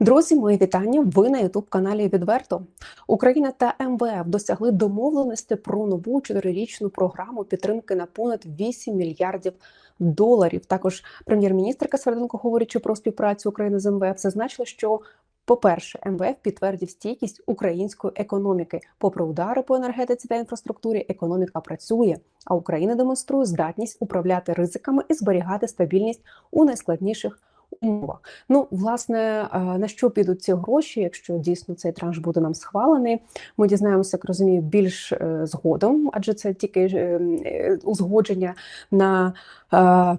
Друзі, мої вітання. Ви на ютуб каналі Відверто. Україна та МВФ досягли домовленості про нову чотирирічну програму підтримки на понад 8 мільярдів доларів. Також прем'єр-міністрка Сверденко, говорячи про співпрацю України з МВФ, зазначила, що по-перше, МВФ підтвердив стійкість української економіки. Попри удари по енергетиці та інфраструктурі, економіка працює, а Україна демонструє здатність управляти ризиками і зберігати стабільність у найскладніших умовах. Ну, власне, е, на що підуть ці гроші, якщо дійсно цей транш буде нам схвалений, ми дізнаємося, як розумію, більш е, згодом, адже це тільки е, узгодження на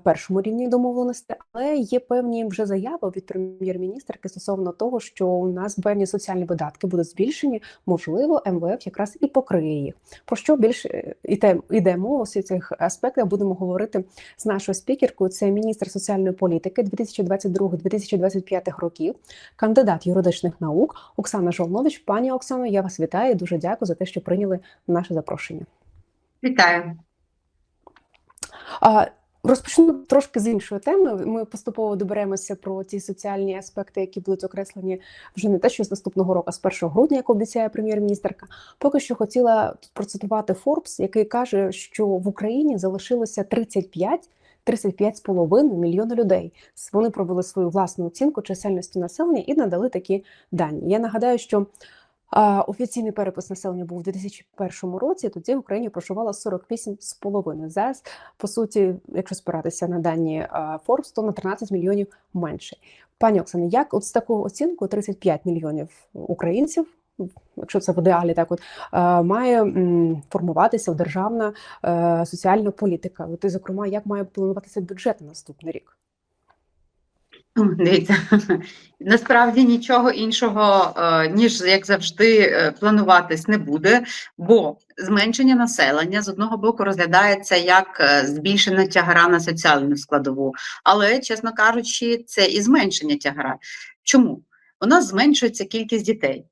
першому рівні домовленості, але є певні вже заяви від прем'єр-міністрки стосовно того, що у нас певні соціальні видатки будуть збільшені. Можливо, МВФ якраз і покриє їх. Про що більше йде мова у цих аспектах? Будемо говорити з нашою спікеркою. Це міністр соціальної політики 2022-2025 років, кандидат юридичних наук Оксана Жолнович. Пані Оксано, я вас вітаю. Дуже дякую за те, що прийняли наше запрошення. Вітаю. Розпочну трошки з іншої теми. Ми поступово доберемося про ті соціальні аспекти, які будуть окреслені вже не те, що з наступного року, а з 1 грудня, як обіцяє прем'єр-міністрка. Поки що хотіла процитувати Форбс, який каже, що в Україні залишилося 35 35,5 мільйона людей. Вони провели свою власну оцінку чисельності населення і надали такі дані. Я нагадаю, що Офіційний перепис населення був у 2001 році. Тоді в Україні проживало 48,5. Зараз, по суті, якщо спиратися на дані Forbes, то на 13 мільйонів менше. Пані Оксане, як от з такою оцінкою 35 мільйонів українців, якщо це в ідеалі, так от має формуватися державна е, соціальна політика? От, і, зокрема, як має плануватися бюджет на наступний рік? Дивіться, насправді нічого іншого, е, ніж як завжди, е, плануватись не буде, бо зменшення населення з одного боку розглядається як е, збільшення тягара на соціальну складову, але, чесно кажучи, це і зменшення тягара. Чому? У нас зменшується кількість дітей.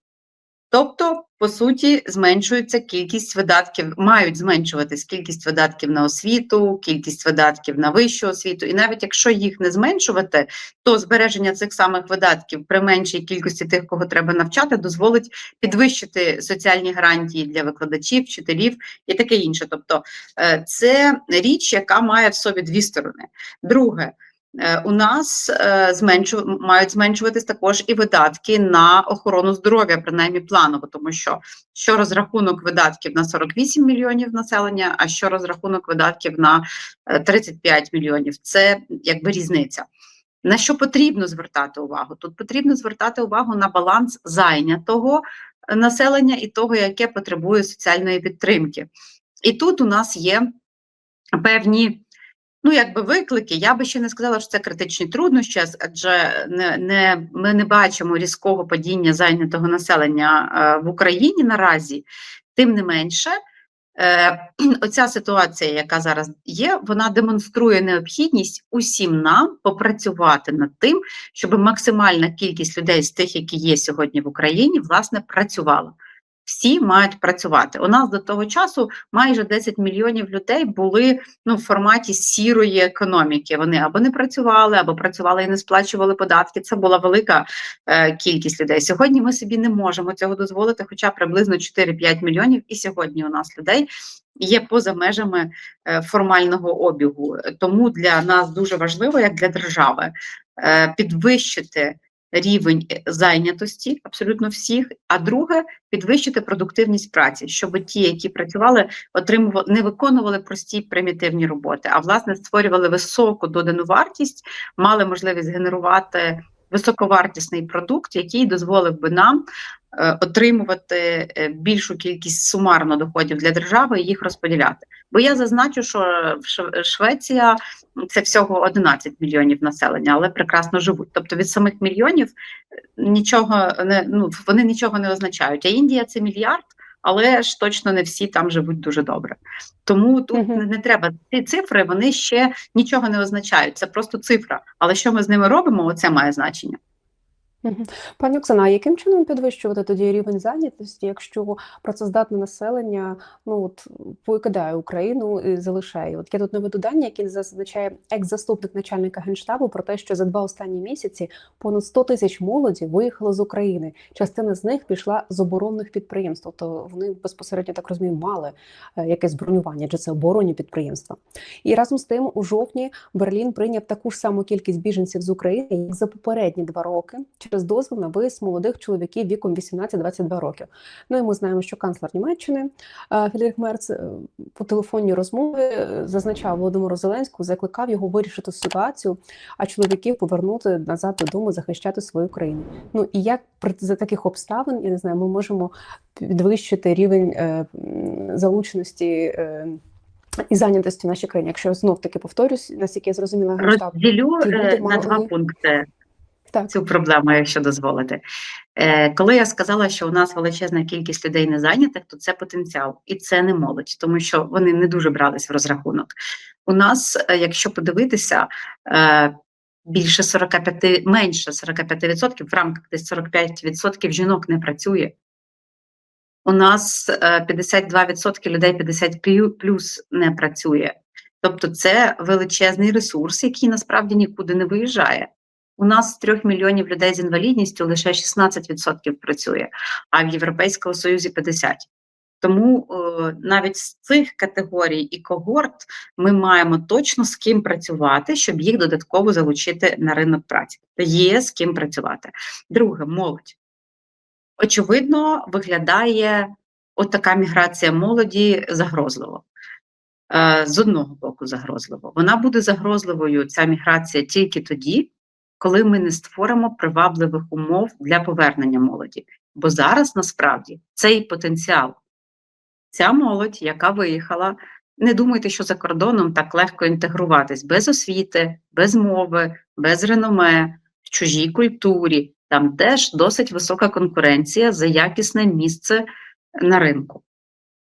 Тобто, по суті, зменшується кількість видатків, мають зменшуватись кількість видатків на освіту, кількість видатків на вищу освіту. І навіть якщо їх не зменшувати, то збереження цих самих видатків при меншій кількості тих, кого треба навчати, дозволить підвищити соціальні гарантії для викладачів, вчителів і таке інше. Тобто, е, це річ, яка має в собі дві сторони. Друге. Е, у нас е, зменшу, мають зменшуватись також і видатки на охорону здоров'я, принаймні планово, тому що що розрахунок видатків на 48 мільйонів населення, а що розрахунок видатків на 35 е, мільйонів це якби різниця. На що потрібно звертати увагу? Тут потрібно звертати увагу на баланс зайнятого населення і того, яке потребує соціальної підтримки. І тут у нас є певні ну якби виклики. Я би ще не сказала, що це критичні труднощі, адже не, не ми не бачимо різкого падіння зайнятого населення е, в Україні наразі, тим не менше. Е, оця ситуація, яка зараз є, вона демонструє необхідність усім нам попрацювати над тим, щоб максимальна кількість людей з тих, які є сьогодні в Україні, власне, працювала всі мають працювати. У нас до того часу майже 10 мільйонів людей були ну, в форматі сірої економіки. Вони або не працювали, або працювали і не сплачували податки. Це була велика е, кількість людей. Сьогодні ми собі не можемо цього дозволити, хоча приблизно 4-5 мільйонів. І сьогодні у нас людей. Є поза межами е, формального обігу, тому для нас дуже важливо, як для держави, е, підвищити рівень е, зайнятості абсолютно всіх. А друге підвищити продуктивність праці, щоб ті, які працювали, отримували не виконували прості примітивні роботи, а власне створювали високу додану вартість, мали можливість генерувати високовартісний продукт, який дозволив би нам е, отримувати е, більшу кількість сумарно доходів для держави і їх розподіляти. Бо я зазначу, що Швеція це всього 11 мільйонів населення, але прекрасно живуть. Тобто від самих мільйонів е, нічого не ну вони нічого не означають. А Індія це мільярд але ж точно не всі там живуть дуже добре. Тому тут uh -huh. не треба ці цифри, вони ще нічого не означають. Це просто цифра. Але що ми з ними робимо? Оце має значення. Пані Оксана, а яким чином підвищувати тоді рівень зайнятості, якщо працездатне населення ну от покидає Україну і залишає? От я тут наведу дані, які зазначає екс-заступник начальника генштабу про те, що за два останні місяці понад 100 тисяч молоді виїхало з України. Частина з них пішла з оборонних підприємств, тобто вони безпосередньо так розумію, мали е, якесь бронювання, адже це оборонні підприємства. І разом з тим, у жовтні Берлін прийняв таку ж саму кількість біженців з України, як за попередні два роки, через дозвіл на виїзд молодих чоловіків віком 18-22 років. Ну і ми знаємо, що канцлер Німеччини е, Мерц е, по телефонній розмові е, зазначав Володимиру Зеленському, закликав його вирішити ситуацію, а чоловіків повернути назад додому, захищати свою країну. Ну і як за таких обставин, я не знаю, ми можемо підвищити рівень е, залученості. е, І зайнятості в нашій країні, якщо знов таки повторюсь, наскільки я зрозуміла Розділю на два пункти так цю проблему, якщо дозволите. Е, Коли я сказала, що у нас величезна кількість людей незайнятих, то це потенціал, і це не молодь, тому що вони не дуже брались в розрахунок. У нас, е, якщо подивитися, е, більше 45, менше 45%, в рамках десь 45% жінок не працює. У нас е, 52% людей 50 плюс не працює. Тобто це величезний ресурс, який насправді нікуди не виїжджає. У нас з 3 мільйонів людей з інвалідністю лише 16% працює, а в Європейському Союзі 50%. Тому е, навіть з цих категорій і когорт ми маємо точно з ким працювати, щоб їх додатково залучити на ринок праці. Є з ким працювати. Друге, молодь. Очевидно, виглядає от така міграція молоді загрозливо. Е, З одного боку, загрозливо. Вона буде загрозливою, ця міграція, тільки тоді, коли ми не створимо привабливих умов для повернення молоді. Бо зараз насправді цей потенціал, ця молодь, яка виїхала, не думайте, що за кордоном так легко інтегруватись без освіти, без мови, без реноме, в чужій культурі. Там теж досить висока конкуренція за якісне місце на ринку.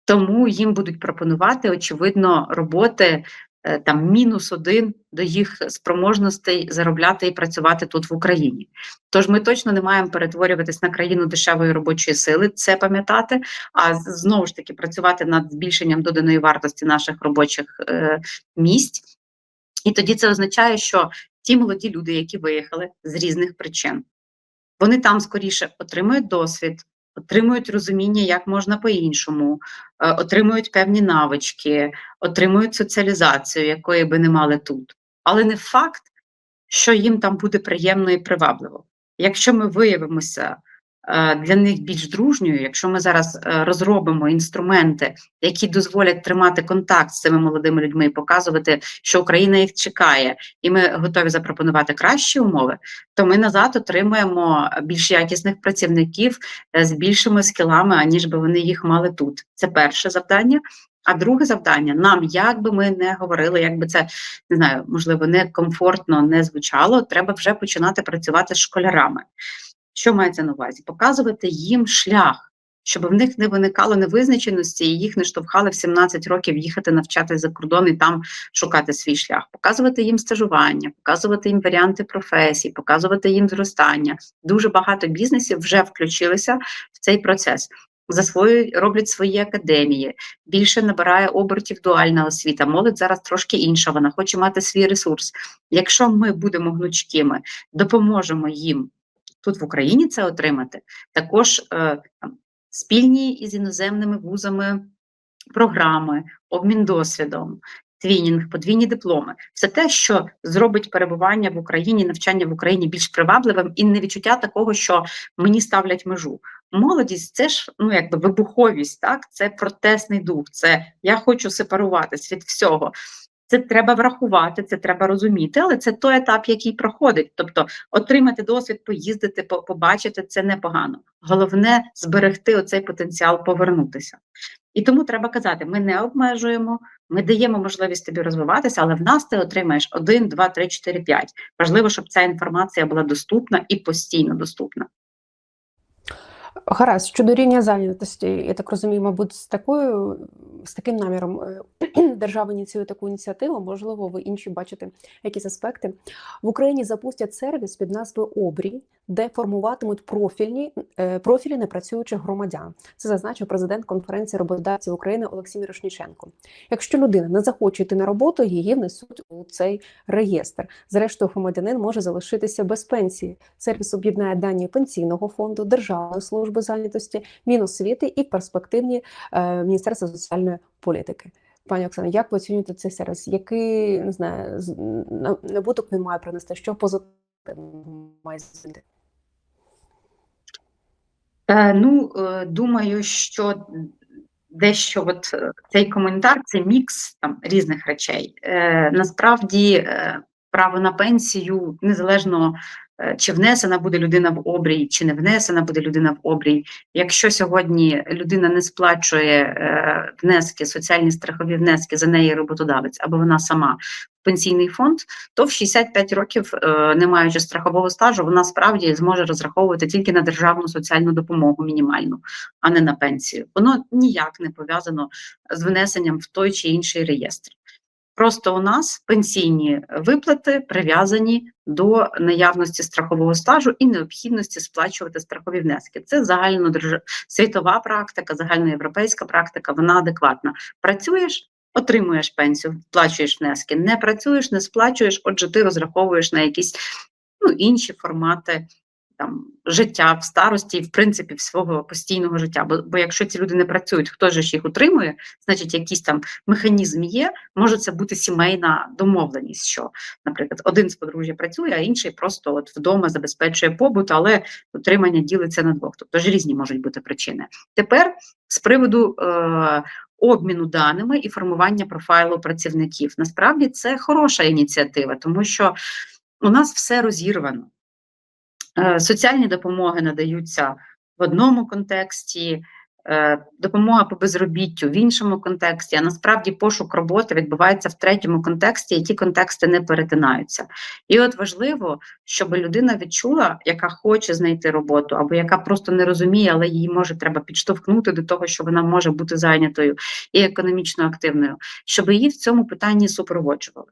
Тому їм будуть пропонувати, очевидно, роботи там мінус один до їх спроможностей заробляти і працювати тут в Україні. Тож ми точно не маємо перетворюватись на країну дешевої робочої сили, це пам'ятати, а знову ж таки працювати над збільшенням доданої вартості наших робочих е, місць. І тоді це означає, що ті молоді люди, які виїхали з різних причин, вони там скоріше отримують досвід, отримують розуміння, як можна по-іншому, е, отримують певні навички, отримують соціалізацію, якої би не мали тут. Але не факт, що їм там буде приємно і привабливо. Якщо ми виявимося для них більш дружньою, якщо ми зараз е, розробимо інструменти, які дозволять тримати контакт з цими молодими людьми і показувати, що Україна їх чекає, і ми готові запропонувати кращі умови, то ми назад отримуємо більш якісних працівників е, з більшими скілами, аніж би вони їх мали тут. Це перше завдання. А друге завдання нам, як би ми не говорили, як би це не знаю, можливо, не комфортно не звучало, треба вже починати працювати з школярами. Що мається на увазі? Показувати їм шлях, щоб в них не виникало невизначеності і їх не штовхали в 17 років їхати навчатись за кордон і там шукати свій шлях, показувати їм стажування, показувати їм варіанти професій, показувати їм зростання. Дуже багато бізнесів вже включилися в цей процес. Засвоюють, роблять свої академії, більше набирає обертів дуальна освіта. Молодь зараз трошки інша, вона хоче мати свій ресурс. Якщо ми будемо гнучкими, допоможемо їм тут в Україні це отримати, також е, спільні із іноземними вузами програми, обмін досвідом, твінінг, подвійні дипломи все те, що зробить перебування в Україні, навчання в Україні більш привабливим і не відчуття такого, що мені ставлять межу. Молодість це ж ну якби вибуховість, так це протестний дух, це я хочу сепаруватись від всього. Це треба врахувати, це треба розуміти, але це той етап, який проходить. Тобто отримати досвід, поїздити, побачити це непогано. Головне зберегти оцей потенціал, повернутися. І тому треба казати: ми не обмежуємо, ми даємо можливість тобі розвиватися, але в нас ти отримаєш 1, 2, 3, 4, 5. Важливо, щоб ця інформація була доступна і постійно доступна. Гаразд, щодо рівня зайнятості, я так розумію, мабуть, з такою з таким наміром е, держава ініціює таку ініціативу. Можливо, ви інші бачите якісь аспекти. В Україні запустять сервіс під назвою Обрій, де формуватимуть профільні е, профілі непрацюючих громадян. Це зазначив президент конференції роботодавців України Олексій Мірошніченко. Якщо людина не захоче йти на роботу, її внесуть у цей реєстр. Зрештою, громадянин може залишитися без пенсії. Сервіс об'єднає дані пенсійного фонду, державної служби зайнятості, Міносвіти і перспективні е, Міністерства соціальної політики. Пані Оксано, як ви оцінюєте цей сервіс? Який не знаю, набуток він має принести? Що позитивного має змінити? Е, Ну, е, думаю, що дещо от цей коментар це мікс там різних речей. Насправді, право на пенсію незалежно е, чи внесена буде людина в обрій, чи не внесена буде людина в обрій. Якщо сьогодні людина не сплачує е, внески, соціальні страхові внески за неї роботодавець, або вона сама в пенсійний фонд, то в 65 років, е, не маючи страхового стажу, вона справді зможе розраховувати тільки на державну соціальну допомогу мінімальну, а не на пенсію. Воно ніяк не пов'язано з внесенням в той чи інший реєстр. Просто у нас пенсійні виплати прив'язані до наявності страхового стажу і необхідності сплачувати страхові внески. Це загальнодержа... світова практика, загальноєвропейська практика, вона адекватна. Працюєш, отримуєш пенсію, сплачуєш внески. Не працюєш, не сплачуєш, отже, ти розраховуєш на якісь ну, інші формати там життя в старості, в принципі, в свого постійного життя. Бо, бо якщо ці люди не працюють, хто ж їх утримує, значить, якийсь там механізм є, може це бути сімейна домовленість, що, наприклад, один з подружжя працює, а інший просто от вдома забезпечує побут, але утримання ділиться на двох. Тобто ж різні можуть бути причини. Тепер з приводу. Е- Обміну даними і формування профайлу працівників насправді це хороша ініціатива, тому що у нас все розірвано. Е, Соціальні допомоги надаються в одному контексті, е, допомога по безробіттю в іншому контексті, а насправді пошук роботи відбувається в третьому контексті, і ті контексти не перетинаються. І от важливо, щоб людина відчула, яка хоче знайти роботу, або яка просто не розуміє, але її може треба підштовхнути до того, що вона може бути зайнятою і економічно активною, щоб її в цьому питанні супроводжували.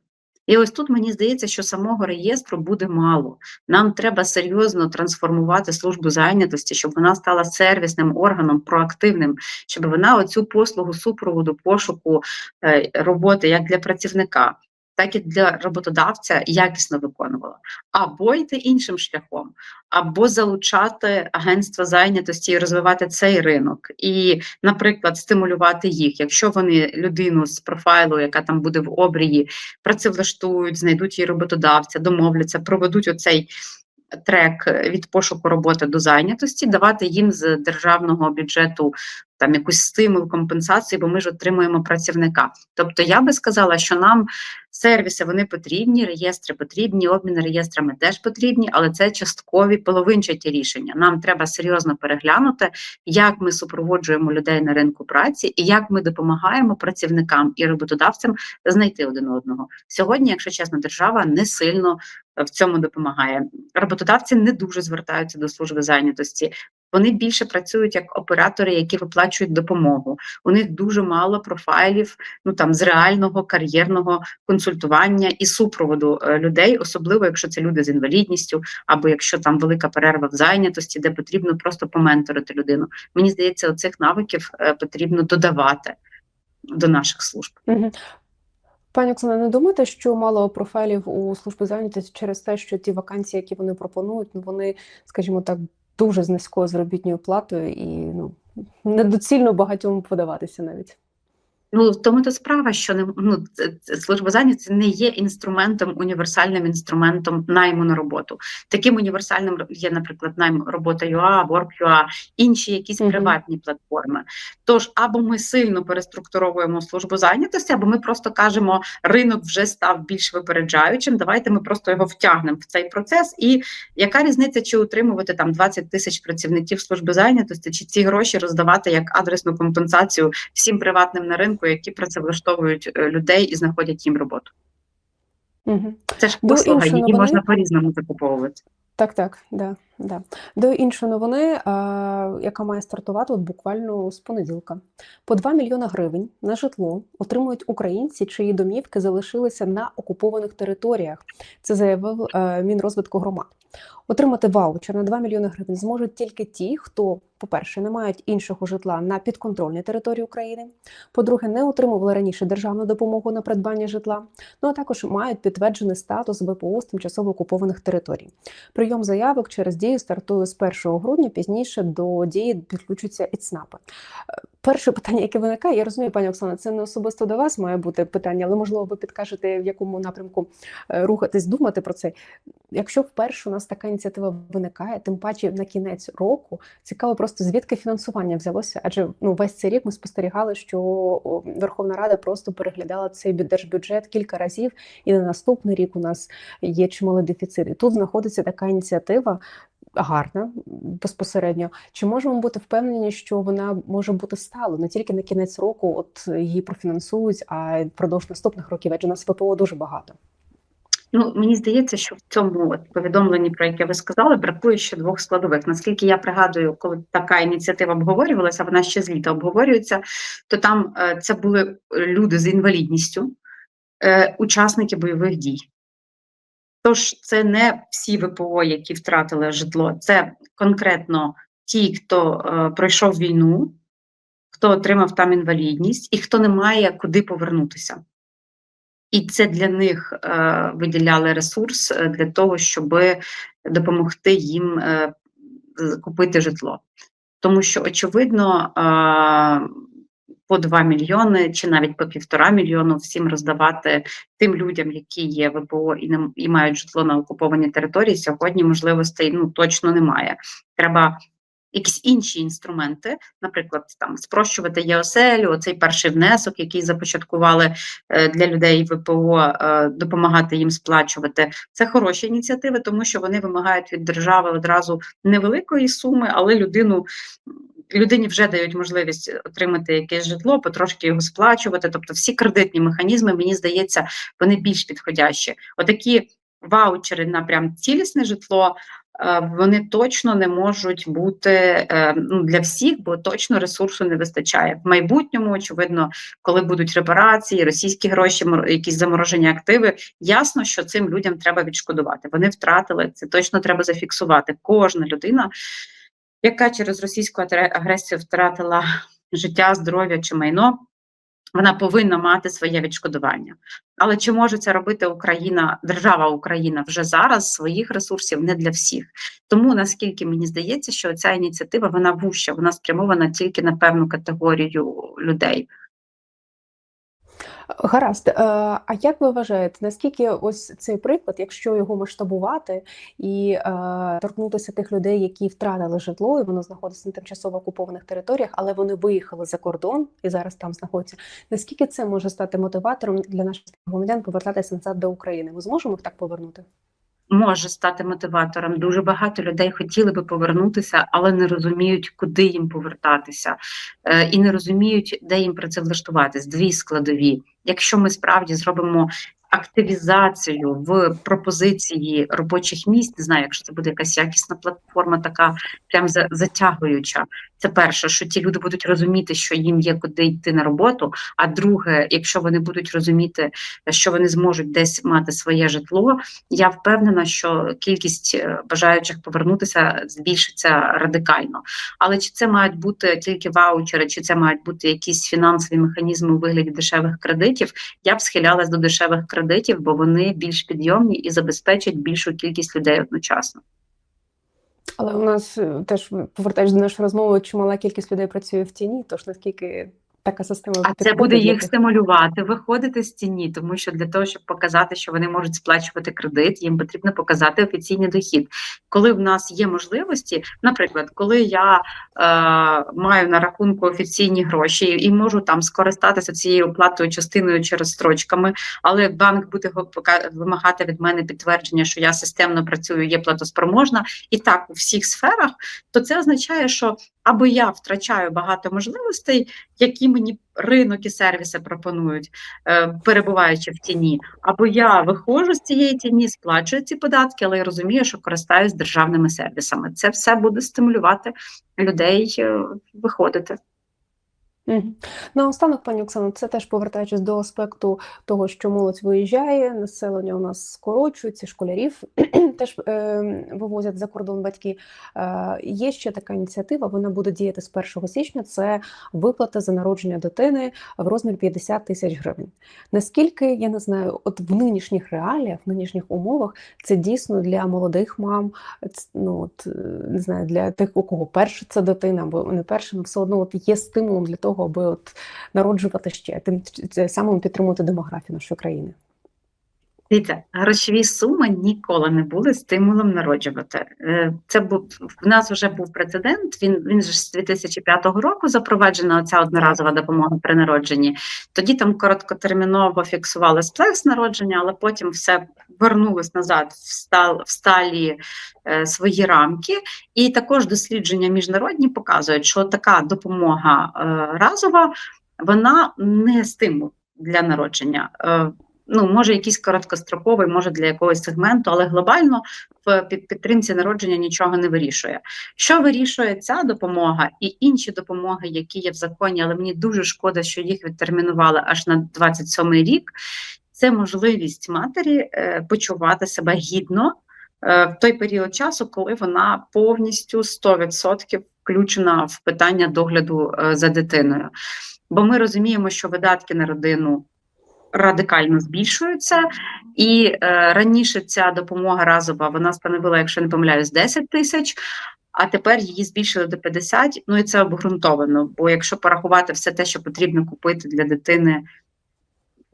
І ось тут мені здається, що самого реєстру буде мало. Нам треба серйозно трансформувати службу зайнятості, щоб вона стала сервісним органом, проактивним, щоб вона оцю послугу супроводу, пошуку е, роботи як для працівника, так і для роботодавця якісно виконувала, або йти іншим шляхом, або залучати агентства зайнятості і розвивати цей ринок, і, наприклад, стимулювати їх, якщо вони людину з профайлу, яка там буде в обрії, працевлаштують, знайдуть її роботодавця, домовляться, проведуть оцей. Трек від пошуку роботи до зайнятості, давати їм з державного бюджету там якусь стимул, компенсацію, бо ми ж отримуємо працівника. Тобто я би сказала, що нам сервіси вони потрібні, реєстри потрібні, обміни реєстрами теж потрібні, але це часткові половинчаті рішення. Нам треба серйозно переглянути, як ми супроводжуємо людей на ринку праці і як ми допомагаємо працівникам і роботодавцям знайти один одного. Сьогодні, якщо чесно, держава не сильно в цьому допомагає. Роботодавці не дуже звертаються до служби зайнятості. Вони більше працюють як оператори, які виплачують допомогу. У них дуже мало профайлів, ну там з реального кар'єрного консультування і супроводу е, людей, особливо якщо це люди з інвалідністю, або якщо там велика перерва в зайнятості, де потрібно просто поменторити людину. Мені здається, оцих навиків е, потрібно додавати до наших служб. Пані Оксана, не думаєте, що мало профайлів у служби зайнятості через те, що ті вакансії, які вони пропонують, ну вони, скажімо так, дуже з низькою заробітною платою і ну недоцільно багатьом подаватися навіть. Ну, в тому то справа, що не ну служба зайнятості не є інструментом, універсальним інструментом найму на роботу. Таким універсальним є, наприклад, найм робота UA, Work.ua, інші якісь Мгм. приватні платформи. Тож або ми сильно переструктуровуємо службу зайнятості, або ми просто кажемо, ринок вже став більш випереджаючим. Давайте ми просто його втягнемо в цей процес. І яка різниця, чи утримувати там 20 тисяч працівників служби зайнятості, чи ці гроші роздавати як адресну компенсацію всім приватним на ринку, які працевлаштовують е, людей і знаходять їм роботу. Угу. Це ж послуга, її новини. можна по-різному закуповувати. Так, так, да, да. До іншої новини, а, яка має стартувати от буквально з понеділка. По 2 мільйони гривень на житло отримують українці, чиї домівки залишилися на окупованих територіях. Це заявив е, Мінрозвитку громад. Отримати ваучер на 2 мільйони гривень зможуть тільки ті, хто, по-перше, не мають іншого житла на підконтрольній території України. По-друге, не отримували раніше державну допомогу на придбання житла. Ну а також мають підтверджений статус ВПО з тимчасово окупованих територій. Прийом заявок через дію стартує з 1 грудня. Пізніше до дії підключаться ІЦНАПи. Е, Перше питання, яке виникає, я розумію, пані Оксана, це не особисто до вас має бути питання, але можливо ви підкажете, в якому напрямку е, рухатись, думати про це. Якщо вперше у нас така ініціатива виникає, тим паче на кінець року цікаво просто звідки фінансування взялося. Адже ну весь цей рік ми спостерігали, що Верховна Рада просто переглядала цей бю- держбюджет кілька разів, і на наступний рік у нас є чималий дефіцит. І тут знаходиться така ініціатива. Гарна безпосередньо. Чи можемо бути впевнені, що вона може бути сталою не тільки на кінець року, от її профінансують, а й впродовж наступних років, адже нас ВПО дуже багато. Ну, мені здається, що в цьому от повідомленні, про яке ви сказали, бракує ще двох складових. Наскільки я пригадую, коли така ініціатива обговорювалася, вона ще з літа обговорюється, то там е, це були люди з інвалідністю, е, учасники бойових дій. Тож це не всі ВПО, які втратили житло, це конкретно ті, хто е, пройшов війну, хто отримав там інвалідність і хто не має куди повернутися. І це для них е, виділяли ресурс е, для того, щоб допомогти їм е, купити житло. Тому що, очевидно, е, по 2 мільйони чи навіть по півтора мільйону всім роздавати тим людям, які є ВПО і не і мають житло на окупованій території, сьогодні можливостей ну точно немає. Треба якісь інші інструменти, наприклад, там спрощувати ЄОСЕЛю, оцей перший внесок, який започаткували е, для людей ВПО, е, допомагати їм сплачувати. Це хороші ініціативи, тому що вони вимагають від держави одразу невеликої суми, але людину. Людині вже дають можливість отримати якесь житло, потрошки його сплачувати. Тобто, всі кредитні механізми, мені здається, вони більш підходящі. Отакі ваучери на прям цілісне житло, вони точно не можуть бути е, ну, для всіх, бо точно ресурсу не вистачає. В майбутньому, очевидно, коли будуть репарації, російські гроші, якісь заморожені активи, ясно, що цим людям треба відшкодувати. Вони втратили це точно треба зафіксувати. Кожна людина, яка через російську агресію втратила життя, здоров'я чи майно. Вона повинна мати своє відшкодування. Але чи може це робити Україна, держава Україна вже зараз своїх ресурсів не для всіх? Тому наскільки мені здається, що ця ініціатива вона вуща, вона спрямована тільки на певну категорію людей. Гаразд. Е, А як ви вважаєте, наскільки ось цей приклад, якщо його масштабувати і е, торкнутися тих людей, які втратили житло, і воно знаходиться на тимчасово окупованих територіях, але вони виїхали за кордон і зараз там знаходяться, наскільки це може стати мотиватором для наших громадян повертатися назад до України? Ми зможемо їх так повернути? Може стати мотиватором. Дуже багато людей хотіли би повернутися, але не розуміють, куди їм повертатися, е, і не розуміють, де їм працевлаштуватись. Дві складові. Якщо ми справді зробимо активізацію в пропозиції робочих місць, не знаю, якщо це буде якась якісна платформа, така прям затягуюча. Це перше, що ті люди будуть розуміти, що їм є куди йти на роботу. А друге, якщо вони будуть розуміти, що вони зможуть десь мати своє житло, я впевнена, що кількість е, бажаючих повернутися збільшиться радикально. Але чи це мають бути тільки ваучери, чи це мають бути якісь фінансові механізми у вигляді дешевих кредитів? Я б схилялась до дешевих кредитів, бо вони більш підйомні і забезпечать більшу кількість людей одночасно. Але у нас е, теж повертаєш до нашої розмови, чимала кількість людей працює в тіні, тож наскільки така система А це буде їх стимулювати, виходити з тіні, тому що для того, щоб показати, що вони можуть сплачувати кредит, їм потрібно показати офіційний дохід. Коли в нас є можливості, наприклад, коли я е, маю на рахунку офіційні гроші і можу там скористатися цією оплатою частиною через строчками, але банк буде вимагати від мене підтвердження, що я системно працюю, є платоспроможна, і так у всіх сферах, то це означає, що або я втрачаю багато можливостей, які мені ринок і сервіси пропонують, е, перебуваючи в тіні, або я виходжу з цієї тіні, сплачую ці податки, але я розумію, що користаюсь державними сервісами. Це все буде стимулювати людей е, виходити. Мгм. Наостанок, пані Оксано, це теж повертаючись до аспекту того, що молодь виїжджає, населення у нас скорочується, школярів теж е, вивозять за кордон батьки. Е, є ще така ініціатива, вона буде діяти з 1 січня. Це виплата за народження дитини в розмірі 50 тисяч гривень. Наскільки я не знаю, от в нинішніх реаліях, в нинішніх умовах, це дійсно для молодих мам, ну от е, не знаю, для тих, у кого перша це дитина, або не перша, але все одно от є стимулом для того, аби от народжувати ще, тим самим підтримувати демографію нашої країни. Дивіться, грошові суми ніколи не були стимулом народжувати. Е, Це був в нас вже був прецедент. Він він ж з 2005 року запроваджена ця одноразова допомога при народженні. Тоді там короткотерміново фіксували сплекс народження, але потім все вернулось назад в стал в сталі е, свої рамки. І також дослідження міжнародні показують, що така допомога е, разова вона не стимул для народження. Ну, може, якийсь короткостроковий, може для якогось сегменту, але глобально в підтримці народження нічого не вирішує. Що вирішує ця допомога і інші допомоги, які є в законі, але мені дуже шкода, що їх відтермінували аж на 27-й рік. Це можливість матері е, почувати себе гідно е, в той період часу, коли вона повністю 100% включена в питання догляду е, за дитиною. Бо ми розуміємо, що видатки на родину радикально збільшуються, і е, раніше ця допомога разова вона становила, якщо не помиляюсь, 10 тисяч. А тепер її збільшили до 50, ну і це обґрунтовано. Бо якщо порахувати все те, що потрібно купити для дитини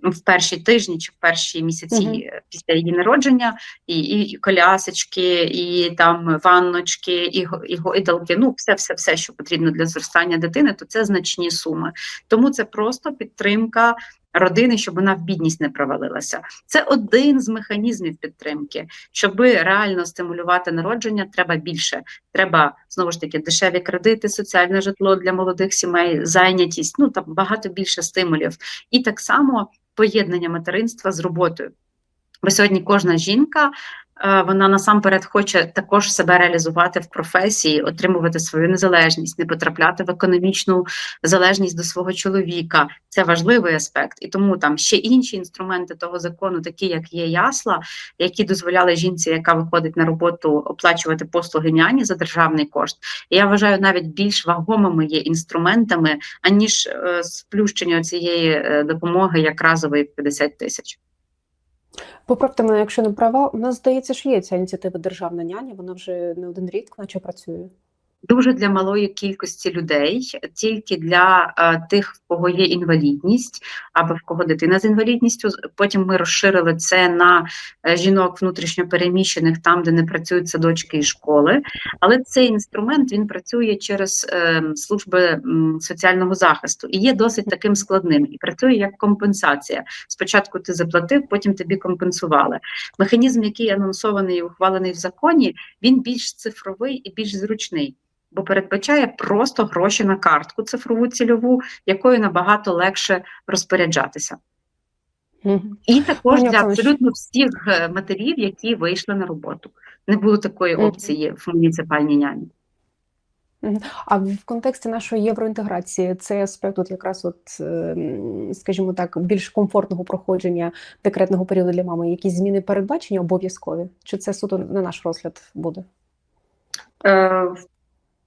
ну, в перші тижні чи в перші місяці Мгм. е, після її народження, і, і колясочки, і там ванночки, і, і гойдалки, ну все, все, все, що потрібно для зростання дитини, то це значні суми. Тому це просто підтримка родини, щоб вона в бідність не провалилася. Це один з механізмів підтримки. Щоб реально стимулювати народження, треба більше. Треба знову ж таки дешеві кредити, соціальне житло для молодих сімей, зайнятість. Ну там багато більше стимулів, і так само поєднання материнства з роботою. Бо сьогодні кожна жінка вона насамперед хоче також себе реалізувати в професії, отримувати свою незалежність, не потрапляти в економічну залежність до свого чоловіка. Це важливий аспект. І тому там ще інші інструменти того закону, такі як є ясла, які дозволяли жінці, яка виходить на роботу, оплачувати послуги няні за державний кошт. І я вважаю, навіть більш вагомими є інструментами, аніж е, сплющення цієї е, допомоги як разової в 50 тисяч. Поправте мене, якщо не права, у нас здається, що є ця ініціатива Державна няня, вона вже не один рік, наче працює. Дуже для малої кількості людей, тільки для е, тих, в кого є інвалідність, або в кого дитина з інвалідністю. Потім ми розширили це на е, жінок внутрішньопереміщених, там, де не працюють садочки і школи. Але цей інструмент він працює через е, служби соціального захисту і є досить таким складним і працює як компенсація. Спочатку ти заплатив, потім тобі компенсували. Механізм, який анонсований і ухвалений в законі, він більш цифровий і більш зручний бо передбачає просто гроші на картку цифрову цільову, якою набагато легше розпоряджатися. І також Пані для абсолютно всіх е, матерів, які вийшли на роботу. Не було такої опції в муніципальній няні. А в контексті нашої євроінтеграції цей аспект, от якраз, от, ем, скажімо так, більш комфортного проходження декретного періоду для мами, якісь зміни передбачені обов'язкові? Чи це суто на наш розгляд буде? Е,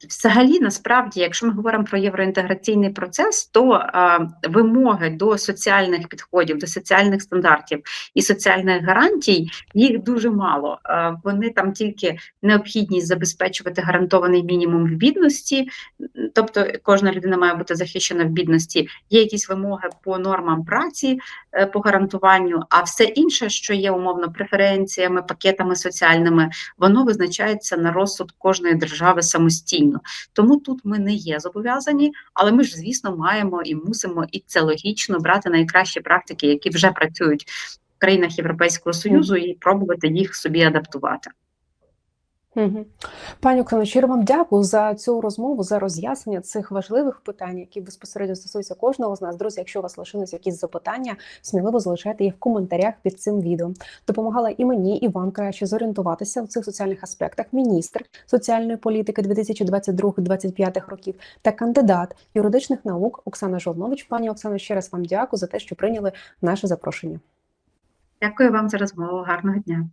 Взагалі, насправді, якщо ми говоримо про євроінтеграційний процес, то е, вимоги до соціальних підходів, до соціальних стандартів і соціальних гарантій їх дуже мало. Е, вони там тільки необхідність забезпечувати гарантований мінімум в бідності, тобто кожна людина має бути захищена в бідності. Є якісь вимоги по нормам праці, е, по гарантуванню, а все інше, що є умовно преференціями, пакетами соціальними, воно визначається на розсуд кожної держави самостійно. Тому тут ми не є зобов'язані, але ми ж, звісно, маємо і мусимо, і це логічно брати найкращі практики, які вже працюють в країнах Європейського Союзу, і пробувати їх собі адаптувати. Угу. Пані Оксано, щиро вам дякую за цю розмову, за роз'яснення цих важливих питань, які безпосередньо стосуються кожного з нас. Друзі, якщо у вас лишились якісь запитання, сміливо залишайте їх в коментарях під цим відео. Допомагала і мені, і вам краще зорієнтуватися в цих соціальних аспектах. Міністр соціальної політики 2022-2025 років та кандидат юридичних наук Оксана Жовнович. Пані Оксано, ще раз вам дякую за те, що прийняли наше запрошення. Дякую вам за розмову. Гарного дня.